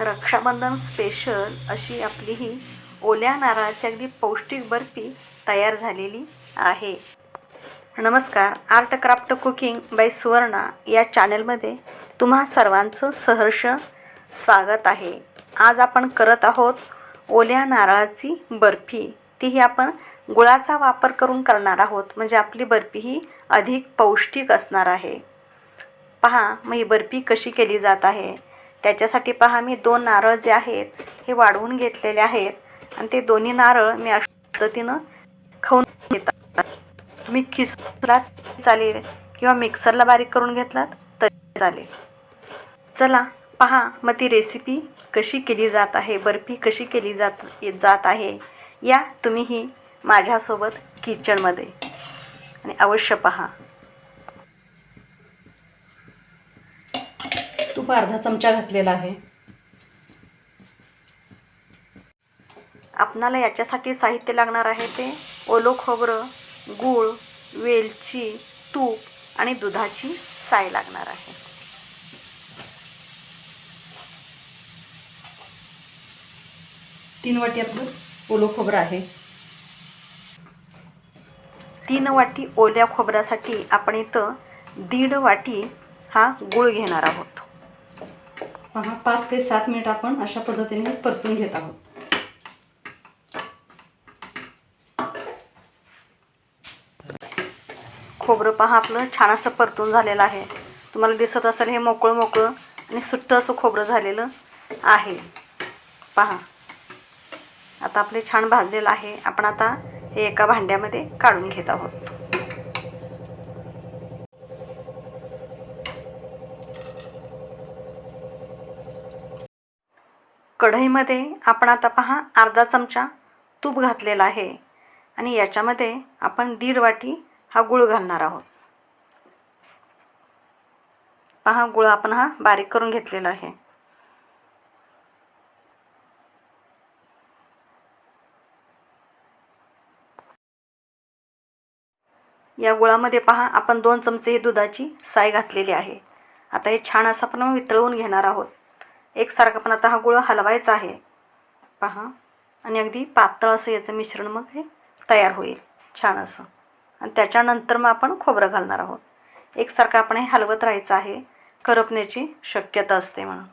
Rakshabandhan special अशी आपली ही ओल्या नारळाची अगदी पौष्टिक बर्फी तयार झालेली आहे. नमस्कार art craft cooking by Suvarna या चॅनलमध्ये तुम्हा सर्वांचं सहर्ष स्वागत आहे. आज आपण करत आहोत ओल्या नारळाची बर्फी. तीही आपण गुळाचा वापर करून करणार आहोत. म्हणजे आपली बर्फी ही अधिक पौष्टिक असणार आहे. पहा मग ही बर्फी कशी केली जात आहे. त्याच्यासाठी पहा मी दोन नारळ जे आहेत हे वाढवून घेतलेले आहेत. आणि ते दोन्ही नारळ मी अशा पद्धतीनं खाऊन घेतात. तुम्ही खिसलात चालेल किंवा मिक्सरला बारीक करून घेतलात तरी चालेल. चला पहा मग ती रेसिपी कशी केली जात आहे बर्फी कशी केली जात जात आहे या तुम्हीही माझ्यासोबत किचनमध्ये आणि अवश्य पहा. तूप अर्धा चमचा घातलेला आहे. आपणाला याच्यासाठी साहित्य लागणार आहे ते ओलो खोबरं गूळ वेलची तूप आणि दुधाची साय लागणार आहे. तीन वाटी आपलं ओलो खोबरं आहे. तीन वाटी ओल्या खोबऱ्यासाठी आपण इथं दीड वाटी हा गूळ घेणार आहोत. पहा पाच ते सात मिनिट आपण अशा पद्धतीने परतून घेत आहोत. खोबरं पहा आपलं छान असं परतून झालेलं आहे. तुम्हाला दिसत असेल हे मोकळं मोकळं आणि सुट्टं असं खोबरं झालेलं आहे. पहा. आता आपले छान भाजलेलं आहे. आपण आता हे एका भांड्यामध्ये काढून घेत आहोत. कढईमध्ये आपण आता पहा अर्धा चमचा तूप घातलेला आहे. आणि याच्यामध्ये आपण दीड वाटी हा गुळ घालणार आहोत. पहा गुळ आपण हा बारीक करून घेतलेला आहे. या गुळामध्ये पहा आपण दोन चमचे ही दुधाची साय घातलेली आहे. आता हे छान असं आपण वितळवून घेणार आहोत. एकसारखं पण आता हा गुळ हलवायचा आहे. पहा. आणि अगदी पातळ असं याचं मिश्रण मग हे तयार होईल. छान असं. आणि त्याच्यानंतर मग आपण खोबरं घालणार आहोत. एकसारखं आपण हे हलवत राहायचं आहे. करपण्याची शक्यता असते म्हणून.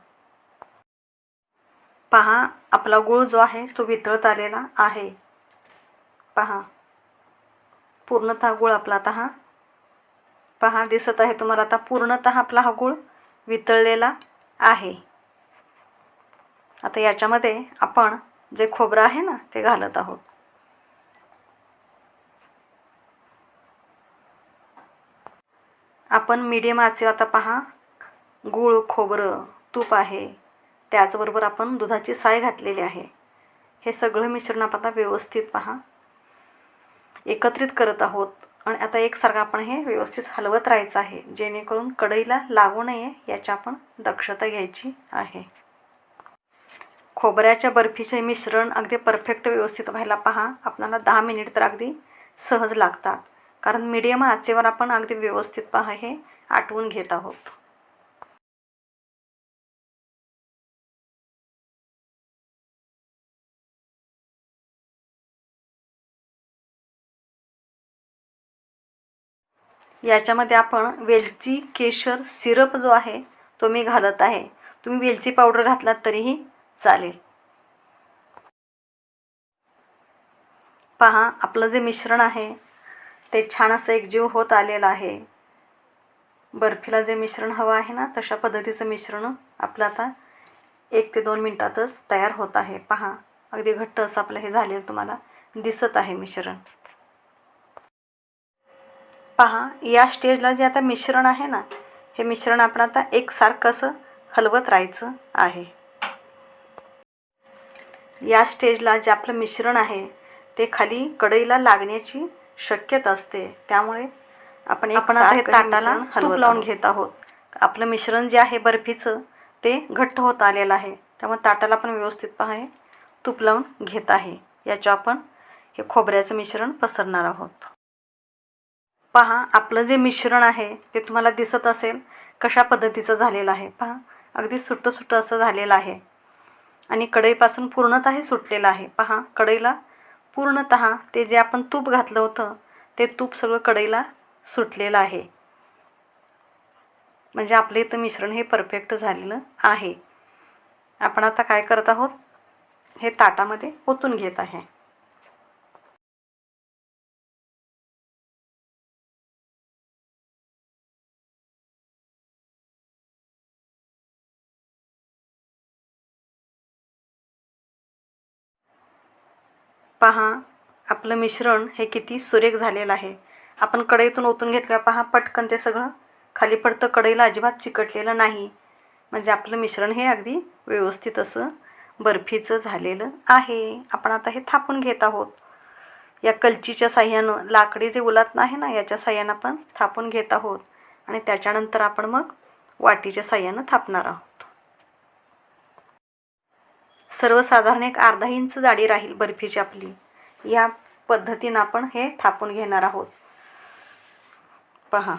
पहा. आपला गूळ जो आहे तो वितळत आलेला आहे. पहा. पूर्णतः गूळ आपला आता हा पहा. दिसत आहे तुम्हाला आता पूर्णतः आपला हा गूळ वितळलेला आहे. आता याच्यामध्ये आपण जे खोबरं आहे ना ते घालत आहोत. आपण मीडियम आचे आता पहा. गूळ खोबरं तूप आहे. त्याचबरोबर आपण दुधाची साय घातलेली आहे. हे सगळं मिश्रण आपण आता व्यवस्थित पहा. एकत्रित करत आहोत. आणि आता एकसारखं आपण हे व्यवस्थित हलवत राहायचं आहे. जेणेकरून कढईला लागू नये याची आपण दक्षता घ्यायची आहे. खोबऱ्याच्या बर्फीचे मिश्रण अगदी परफेक्ट व्यवस्थित व्हायला पहा. आपणाला दहा मिनिट तर अगदी सहज लागतात. कारण मीडियम आचेवर आपण अगदी व्यवस्थित पहा हे आटवून घेत आहोत. याच्यामध्ये आपण वेलची केशर सिरप जो आहे तो मी घालत आहे. तुम्ही वेलची पावडर घातलात तरीही चालेल. पहा आपलं जे मिश्रण आहे ते छान असं एकजीव होत आलेलं आहे. बर्फीला जे मिश्रण हवं आहे ना तशा पद्धतीचं मिश्रण आपलं आता एक ते दोन मिनटातच तयार होत आहे. पहा अगदी घट्ट असं आपलं हे झालेलं तुम्हाला दिसत आहे मिश्रण. पहा या स्टेजला जे आता मिश्रण आहे ना हे मिश्रण आपण आता एकसारखं असं हलवत राहायचं आहे. या स्टेजला जे आपलं मिश्रण आहे ते खाली कढईला लागण्याची शक्यता असते. त्यामुळे आपण आपण आता हे ताटाला तूप लावून घेत आहोत. आपलं मिश्रण जे आहे बर्फीचं ते घट्ट होत आलेलं आहे. त्यामुळे ताटाला पण व्यवस्थित पहा तूप लावून घेत आहे. याच्यावर आपण हे खोबऱ्याचं मिश्रण पसरणार आहोत. पहा आपलं जे मिश्रण आहे ते तुम्हाला दिसत असेल कशा पद्धतीचं झालेलं आहे. पहा अगदी सुट्टं सुट्टं असं झालेलं आहे. आणि कढईपासून पूर्णतः हे सुटलेलं आहे. पहा कढईला पूर्णतः ते जे आपण तूप घातलं होतं ते तूप सगळं कढईला सुटलेलं आहे. म्हणजे आपलं इथं मिश्रण हे परफेक्ट झालेलं आहे. आपण आता काय करत आहोत? हे ताटामध्ये ओतून घेत आहे. पहा आपलं मिश्रण हे किती सुरेख झालेलं आहे. आपण कढईतून ओतून घेतलं पहा पटकन ते सगळं खाली पडतं. कढईला अजिबात चिकटलेलं नाही. म्हणजे आपलं मिश्रण हे अगदी व्यवस्थित असं बर्फीचं झालेलं आहे. आपण आता हे थापून घेत आहोत. या कलचीच्या साह्यानं लाकडी जे उलात आहे ना याच्या साह्यानं आपण थापून घेत आहोत. आणि त्याच्यानंतर आपण मग वाटीच्या साह्यानं थापणार आहोत. सर्वसाधारण एक अर्धा इंच जाडी राहील बर्फीची आपली. या पद्धतीनं आपण हे थापून घेणार आहोत. पहा.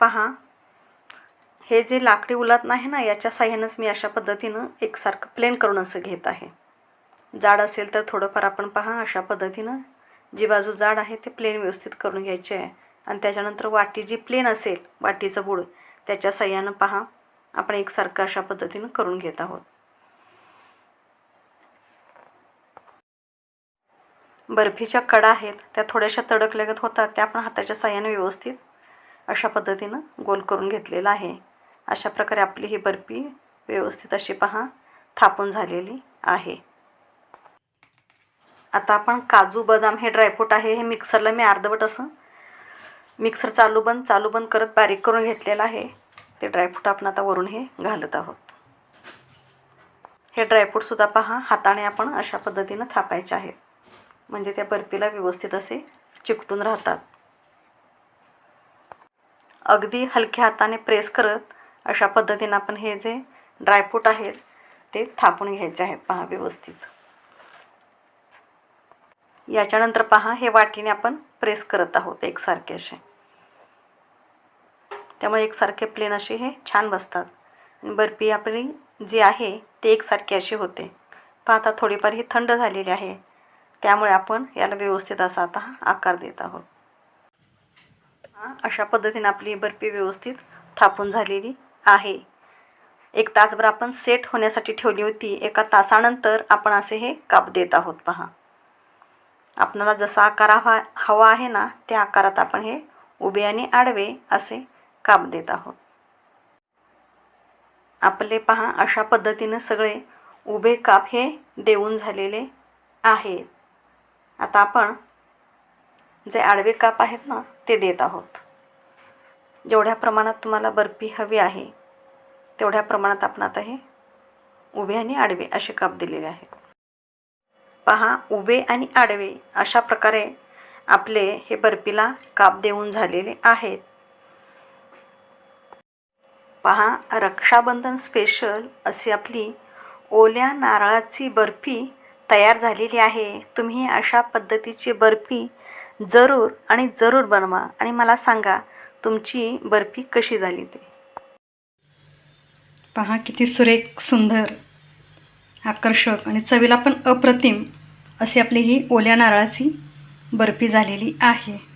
पहा. हे जे लाकडी उलात नाही ना याच्या साह्यानंच मी अशा पद्धतीनं एकसारखं प्लेन करून असं घेत आहे. जाड असेल तर थोडंफार आपण पहा अशा पद्धतीनं. जी बाजू जाड आहे ते प्लेन व्यवस्थित करून घ्यायचे आहे. आणि त्याच्यानंतर वाटी जी प्लेन असेल वाटीचं बुड त्याच्या सह्यानं पहा आपण एकसारखं अशा पद्धतीनं करून घेत आहोत. बर्फीच्या कडा आहेत त्या थोड्याशा तडकल्यागत होतात त्या आपण हाताच्या सहाय्याने व्यवस्थित अशा पद्धतीनं गोल करून घेतलेला आहे. अशा प्रकारे आपली ही बर्फी व्यवस्थित अशी पहा थापून झालेली आहे. आता आपण काजू बदाम हे ड्रायफ्रूट आहे. हे मिक्सरला मी अर्धवट असं मिक्सर चालू बंद चालू बंद करत बारीक करून घेतलेलं आहे. ते ड्रायफ्रूट आपण आता वरून हे घालत आहोत. हे ड्रायफ्रूटसुद्धा पहा हाताने आपण अशा पद्धतीनं थापायचे आहेत. म्हणजे त्या बर्फीला व्यवस्थित असे चिकटून राहतात. अगदी हलक्या हाताने प्रेस करत अशा पद्धतीनं आपण हे जे ड्रायफ्रूट आहेत ते थापून घ्यायचे आहेत. पहा व्यवस्थित. याच्यानंतर पहा हे वाटीने आपण प्रेस करत आहोत एकसारखे असे. त्यामुळे एकसारखे प्लेन असे हे छान बसतात. आणि बर्फी आपली जी आहे ती एकसारखी अशी होते. पहा आता थोडीफार ही थंड झालेली आहे. त्यामुळे आपण याला व्यवस्थित असा आता आकार देत आहोत. अशा पद्धतीने आपली बर्फी व्यवस्थित थापून झालेली आहे. एक तासभर आपण सेट होण्यासाठी ठेवली होती. एका तासानंतर आपण असे हे काप देत आहोत पहा. आपणाला जसा आकार हवा हवा आहे ना त्या आकारात आपण हे उभे आणि आडवे असे काप देत आहोत. आपले पहा अशा पद्धतीनं सगळे उभे काप हे देऊन झालेले आहेत. आता आपण जे आडवे काप आहेत ना ते देत आहोत. जेवढ्या प्रमाणात तुम्हाला बर्फी हवी आहे तेवढ्या प्रमाणात आपण आता हे उभे आणि आडवे असे काप दिलेले आहेत. पहा उभे आणि आडवे अशा प्रकारे आपले हे बर्फीला काप देऊन झालेले आहेत. पहा रक्षाबंधन स्पेशल अशी आपली ओल्या नारळाची बर्फी तयार झालेली आहे. तुम्ही अशा पद्धतीची बर्फी जरूर आणि जरूर बनवा आणि मला सांगा तुमची बर्फी कशी झाली ते? पहा किती सुरेख सुंदर आकर्षक आणि चवीला पण अप्रतिम अशी आपली ही ओल्या नारळाची बर्फी झालेली आहे.